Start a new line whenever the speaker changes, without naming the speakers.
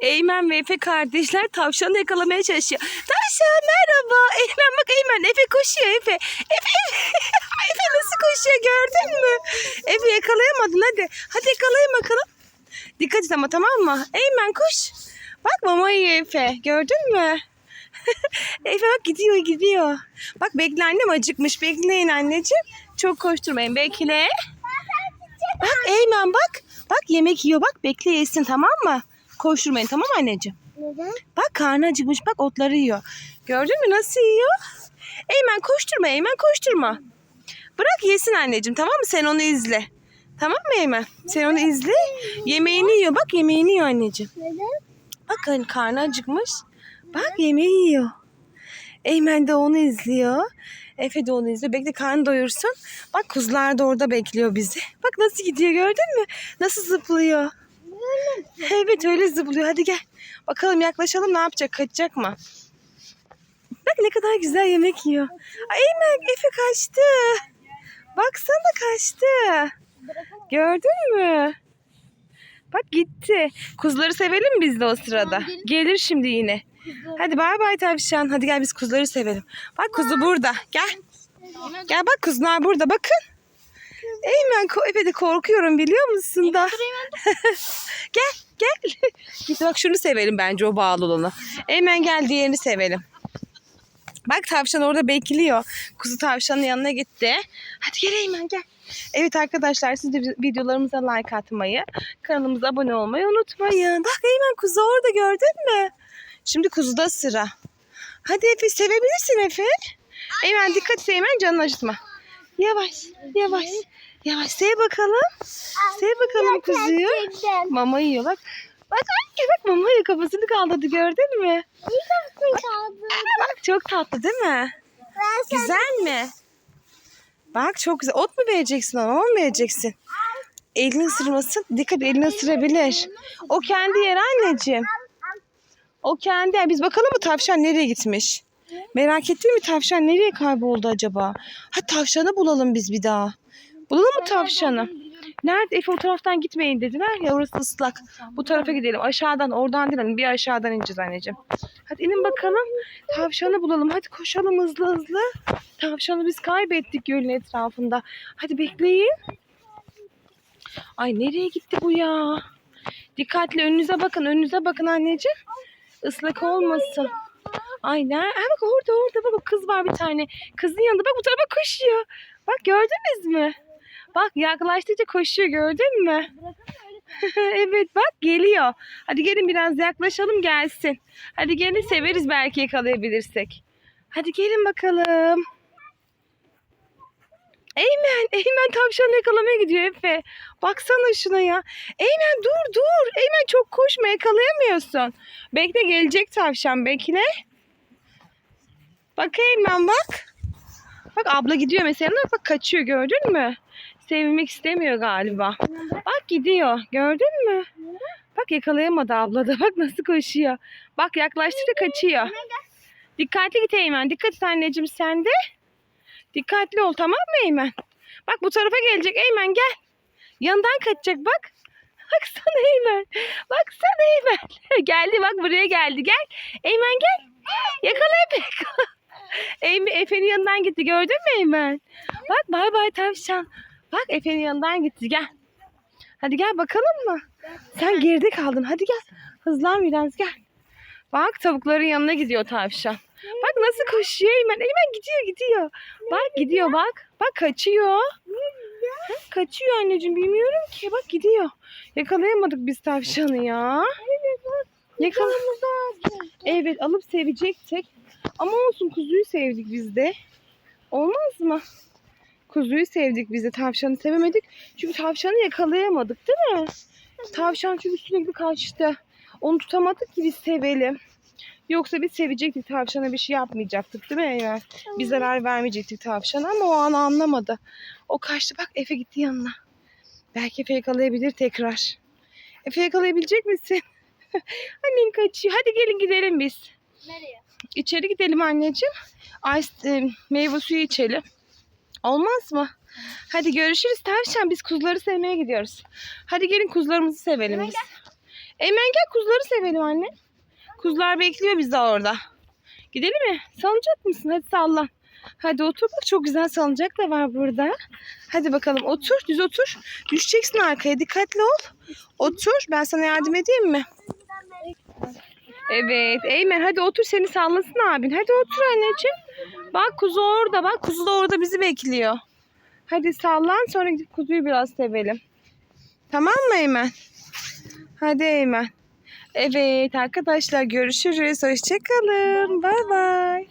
Eymen ve Efe kardeşler tavşanı yakalamaya çalışıyor. Tavşan merhaba. Eymen bak Eymen Efe koşuyor Efe. Efe Efe nasıl koşuyor gördün mü? Efe yakalayamadın hadi. Hadi yakalayın bakalım. Dikkat et ama tamam mı? Eymen koş. Bak mama yiyor Efe. Gördün mü? Efe bak gidiyor gidiyor. Bak bekle annem acıkmış. Bekleyin anneciğim. Çok koşturmayın. Bekle. Bak Eymen bak. Bak yemek yiyor bak. Bekle yesin tamam mı? Koşturmayın tamam mı anneciğim?
Neden?
Bak karnı acıkmış bak otları yiyor. Gördün mü nasıl yiyor? Eymen koşturma Eymen koşturma. Bırak yesin anneciğim tamam mı? Sen onu izle. Tamam mı Eymen? Sen onu izle. Yemeğini yiyor. Bak yemeğini yiyor anneciğim.
Neden?
Bak hani karnı acıkmış. Bak yemeği yiyor. Eymen de onu izliyor. Efe de onu izliyor. Bekle karnı doyursun. Bak kuzular da orada bekliyor bizi. Bak nasıl gidiyor gördün mü? Nasıl zıplıyor. Evet öyle zıplıyor. Hadi gel. Bakalım yaklaşalım ne yapacak? Kaçacak mı? Bak ne kadar güzel yemek yiyor. Ay Eymen Efe kaçtı. Baksana kaçtı. Gördün mü? Bak gitti. Kuzuları sevelim biz de o sırada. Gelir şimdi yine. Hadi bay bay tavşan. Hadi gel biz kuzuları sevelim. Bak kuzu burada. Gel. Gel bak kuzular burada. Bakın. Eymen Efe de korkuyorum biliyor musun da. gel gel. Git bak şunu sevelim bence o bağlı olanı. Eymen gel diğerini sevelim. Bak tavşan orada bekliyor. Kuzu tavşanın yanına gitti. Hadi gel Eymen gel. Evet arkadaşlar siz de videolarımıza like atmayı, kanalımıza abone olmayı unutmayın. Bak Eymen kuzu orada gördün mü? Şimdi kuzuda sıra. Hadi Efe sevebilirsin Efe. Eymen dikkat et Eymen canını acıtma. Yavaş yavaş. Yavaş sev bakalım. Sev bakalım kuzuyu. Mama yiyor bak. Bak ay, bak mama yiyor kafasını kaldırdı gördün mü?
İyi kalktın kaldı.
Bak çok tatlı değil mi?
Ben
Güzel mi? Bak çok güzel. Ot mu vereceksin ona? Mama mı vereceksin? Elini ısırmasın. Dikkat elini ısırabilir. O kendi yer anneciğim. O kendi yer. Biz bakalım mı tavşan nereye gitmiş? Merak ettin mi tavşan nereye kayboldu acaba? Ha tavşanı bulalım biz bir daha. Bulalım mı tavşanı? Nerede? Efe o taraftan gitmeyin dediler ya orası ıslak. Bu tarafa gidelim. Aşağıdan oradan değil bir aşağıdan ineceğiz anneciğim. Hadi inin bakalım. Tavşanı bulalım. Hadi koşalım hızlı hızlı. Tavşanı biz kaybettik gölün etrafında. Hadi bekleyin. Ay nereye gitti bu ya? Dikkatli önünüze bakın. Önünüze bakın anneciğim. Islak olmasın. Ay ne? Ha bak orada orada bak kız var bir tane. Kızın yanında bak bu tarafa koşuyor. Bak gördünüz mü? Bak yaklaştıkça koşuyor gördün mü? evet bak geliyor. Hadi gelin biraz yaklaşalım gelsin. Hadi gelin severiz belki yakalayabilirsek. Hadi gelin bakalım. Eymen, Eymen tavşanı yakalamaya gidiyor Efe. Baksana şuna ya. Eymen dur dur. Eymen çok koşma yakalayamıyorsun. Bekle gelecek tavşan bekle. Bak Eymen bak. Bak abla gidiyor mesela bak, kaçıyor gördün mü? Sevilmek istemiyor galiba. Bak gidiyor gördün mü? Bak yakalayamadı abla da bak nasıl koşuyor. Bak yaklaştıkça kaçıyor. Dikkatli git Eymen. Dikkat et anneciğim sen de. Dikkatli ol tamam mı Eymen? Bak bu tarafa gelecek Eymen gel. Yanından kaçacak bak. Bak sana Eymen. Bak sana Eymen. geldi bak buraya geldi gel. Eymen gel. Yakala Efe. Eymen Efe'nin yanından gitti gördün mü Eymen? Bak bay bay tavşan. Bak Efe'nin yanından gitti gel. Hadi gel bakalım mı? Sen geride kaldın. Hadi gel. Hızlan biraz gel. Bak tavukların yanına gidiyor tavşan. Bak nasıl koşuyor Eymen. Eymen gidiyor gidiyor. Bak gidiyor bak. Bak kaçıyor. Ha, kaçıyor anneciğim bilmiyorum ki. Bak gidiyor. Yakalayamadık biz tavşanı ya. Yakala. Evet alıp sevecektik. Ama olsun kuzuyu sevdik biz de. Olmaz mı? Kuzuyu sevdik biz de tavşanı sevemedik. Çünkü tavşanı yakalayamadık değil mi? Tavşan çünkü sürekli kaçtı. Onu tutamadık ki biz sevelim. Yoksa biz sevecektik tavşana bir şey yapmayacaktık değil mi Eymen? Bir zarar vermeyecektik tavşana ama o an anlamadı. O kaçtı bak Efe gitti yanına. Belki Efe yakalayabilir tekrar. Efe yakalayabilecek misin? Annen kaçıyor. Hadi gelin gidelim biz.
Nereye?
İçeri gidelim anneciğim. Ice, e, meyve suyu içelim. Olmaz mı? Hadi görüşürüz tavşan. Biz kuzuları sevmeye gidiyoruz. Hadi gelin kuzularımızı sevelim biz. Eymen gel kuzuları sevelim anne. Kuzular bekliyor bizi orada. Gidelim mi? Salınacak mısın? Hadi sallan. Hadi otur bak çok güzel salıncak da var burada. Hadi bakalım otur düz otur. Düşeceksin arkaya dikkatli ol. Otur ben sana yardım edeyim mi? Evet Eymen hadi otur seni sallasın abin. Hadi otur anneciğim. Bak kuzu orada bak kuzu da orada bizi bekliyor. Hadi sallan sonra gidip kuzuyu biraz sevelim. Tamam mı Eymen? Hadi Eymen. Evet arkadaşlar görüşürüz. Hoşçakalın. Bay bay.